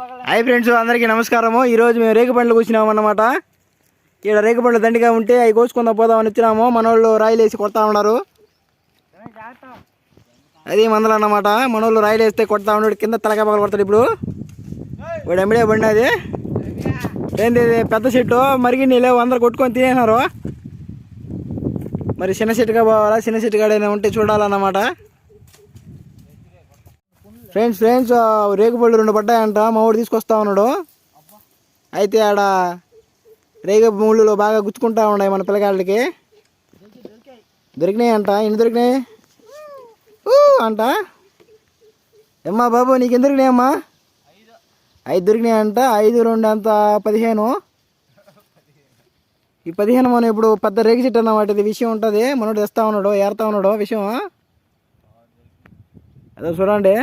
Hi friends అందరికీ నమస్కారము. ఈరోజు మేము రేగు పండ్లు కూర్చున్నాము అన్నమాట. ఇక్కడ రేగు పండ్లు దండిగా ఉంటే అవి కోసుకుందా పోదామని వచ్చినాము. మన వాళ్ళు రాయిలు వేసి కొడతా ఉన్నారు. అది మందలు అన్నమాట. మన వాళ్ళు రాయిలు వేస్తే కొడతా ఉన్నాడు. కింద తలకాయ పగలు కొడతాడు ఇప్పుడు. వాడు ఎమిడే బండి అది. ఏంది పెద్ద చెట్టు మరిగి నీళ్ళు అందరు కొట్టుకొని తినేసినారు. మరి చిన్న చెట్టుగా పోవాలా? చిన్న చెట్టు కాడైనా ఉంటే చూడాలన్నమాట. ఫ్రెండ్స్ ఫ్రెండ్స్ రేగుపళ్ళు రెండు పడ్డాయంట. మా వాడు తీసుకొస్తా ఉన్నాడు. అయితే ఆడ రేగ ముళ్ళులో బాగా గుచ్చుకుంటా ఉన్నాయి మన పిల్లగాళ్ళకి. దొరికినాయి అంట ఎన్ని దొరికినాయి? అంట. ఏమ్మా బాబు నీకు ఎన్ని దొరికినాయమ్మా? ఐదు దొరికినాయి అంట ఐదు రెండు అంత పదిహేను. ఈ పదిహేను మనం ఇప్పుడు పెద్ద రేగి చెట్టు అన్నమాట ఇది విషయం ఉంటుంది. మనోడు తెస్తా ఉన్నాడు ఏరుతా ఉన్నాడు విషయం. అదో చూడండి.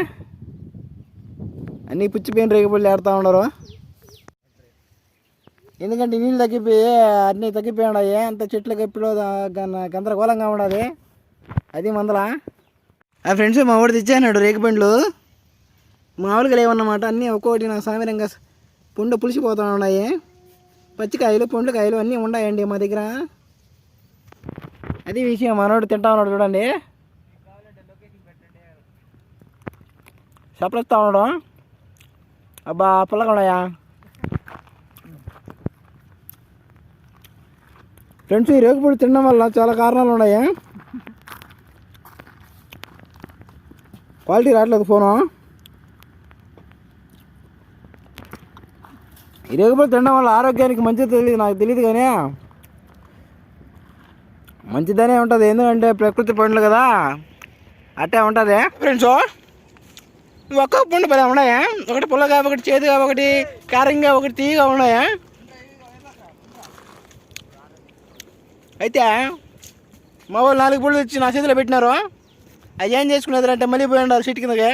అన్నీ పుచ్చిపోయిన రేగిపళ్ళు ఏడుతూ ఉన్నారు. ఎందుకంటే నీళ్ళు తగ్గిపోయి అన్నీ తగ్గిపోయి అంత చెట్లు గప్పిలో గందరగోళంగా ఉండదు అది మందలా? ఆ ఫ్రెండ్స్ మా వాడు తెచ్చాడు రేగిపండ్లు మామూలుగా లేవన్నమాట. అన్నీ ఒక్కొక్కటి నా సామిరంగా పుండు పులిసిపోతూ ఉన్నాయి. పచ్చికాయలు పుండ్లకాయలు అన్నీ ఉన్నాయండి మా దగ్గర. అది విషయం మనోడు తింటా ఉన్నాడు చూడండి. చెప్పలేస్తా ఉన్నాడు. అబ్బా పుల్లగా ఉన్నాయా ఫ్రెండ్స్ ఈ రేగుపూడి తినడం వల్ల చాలా కారణాలు ఉన్నాయి క్వాలిటీ రావట్లేదు ఫోను ఈ రేగుపూడి తినడం వల్ల ఆరోగ్యానికి మంచిది తెలియదు నాకు తెలియదు కానీ మంచిదనే ఉంటుంది ఎందుకంటే ప్రకృతి పండ్లు కదా అట్టే ఉంటుంది ఫ్రెండ్స్ ఒక్క పండు భలే ఉన్నాయా? ఒకటి పుల్లగా ఒకటి చేదుగా ఒకటి కారంగా ఒకటి తీయగా ఉన్నాయా? అయితే మా వాళ్ళు నాలుగు పుళ్ళు తెచ్చి నా చేతిలో పెట్టినారు. అవి ఏం చేసుకునేది అంటే మళ్ళీ పోయి ఉన్నారు సీట్ కిందకి.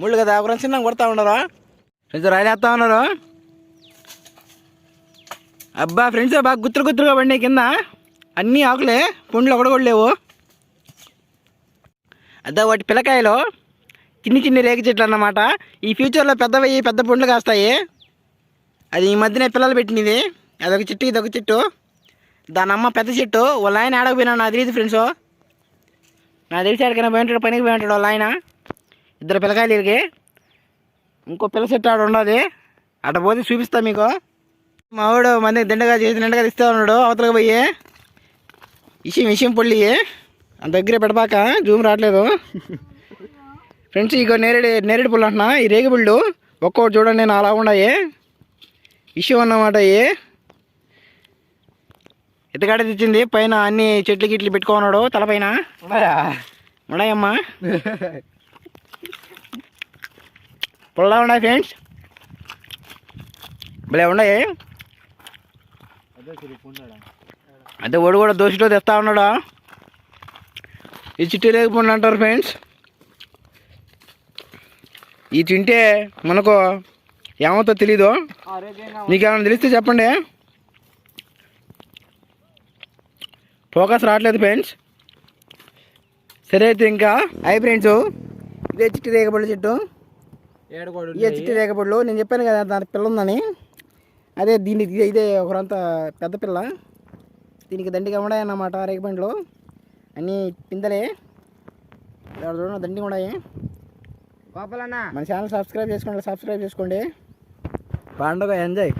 ముళ్ళు కదా ఒక చిన్న కొడతా ఉన్నారు? ఫ్రెండ్స్ రాలేస్తా ఉన్నారు? అబ్బా ఫ్రెండ్స్ బాగా గుత్తులు గుత్తులుగా పడినాయి కింద. అన్నీ ఆకులే పుండ్లు ఒకటి కూడా లేవు. అదే వాటి పిల్లకాయలు. చిన్ని చిన్ని రేగ చెట్లు అన్నమాట. ఈ ఫ్యూచర్లో పెద్దవి పెద్ద పండ్లు కాస్తాయి. అది ఈ మధ్యనే పిల్లలు పెట్టినది అదొక చెట్టు ఇదొక చెట్టు. దాని అమ్మ పెద్ద చెట్టు. వాళ్ళ ఆయన ఆడకపోయినా నాకు తెలియదు ఫ్రెండ్స్ నా తెలిసి ఆడికైనా పోయి ఉంటాడు పనికి పోయి ఉంటాడు వాళ్ళ ఆయన ఇద్దరు పిల్లకాయలు ఇరిగి. ఇంకో పిల్ల చెట్టు ఆడ ఉండదు. అట పోతే చూపిస్తా మీకు. మా వాడు మంది దిండగా చేసి నిండగా ఇస్తా ఉన్నాడు అవతలకి పోయి. విషయం విషయం పొల్లి. అంత దగ్గరే పెడబాక జూమ్ రావట్లేదు. ఫ్రెండ్స్ ఇక నేరేడు నేరేడు పుల్లు అంటున్నా. ఈ రేగి పుళ్ళు ఒక్కొక్కటి చూడండి నేను అలా ఉన్నాయి విషయం అన్నమాట ఇవి ఎత్తగాడ తెచ్చింది? పైన అన్ని చెట్లు గిట్లు పెట్టుకున్నాడు తలపైన. ఉన్నాయమ్మా. పుల్లా ఉన్నాయి ఫ్రెండ్స్. భలే ఉన్నాయి. అదే ఓడి కూడా దోషిలో తెస్తా ఉన్నాడు? ఈ చిట్టి రేగిపోండి అంటారు ఫ్రెండ్స్. ఈ తింటే మనకు ఏమవుతో తెలీదు. మీకు ఏమైనా తెలిస్తే చెప్పండి. ఫోకస్ రావట్లేదు ఫ్రెండ్స్ సరే అయితే ఇంకా. అయి ఫ్రెండ్స్ ఇదే చిట్టి రేగపళ్ళు చెట్టు. ఇదే చిట్టి రేగపళ్ళు. నేను చెప్పాను కదా దాని పిల్ల ఉందని. అదే దీని ఇదే ఒకరంత పెద్ద పిల్ల. దీనికి దండిగా ఉన్నాయన్నమాట రేగపండ్లు. అన్నీ పిందలే. ఇక్కడ చూడండి దండిగా ఉన్నాయి. గోపాలన్నా మన ఛానల్ సబ్స్క్రైబ్ చేసుకోండి సబ్స్క్రైబ్ చేసుకోండి. పండుగ ఎంజాయ్.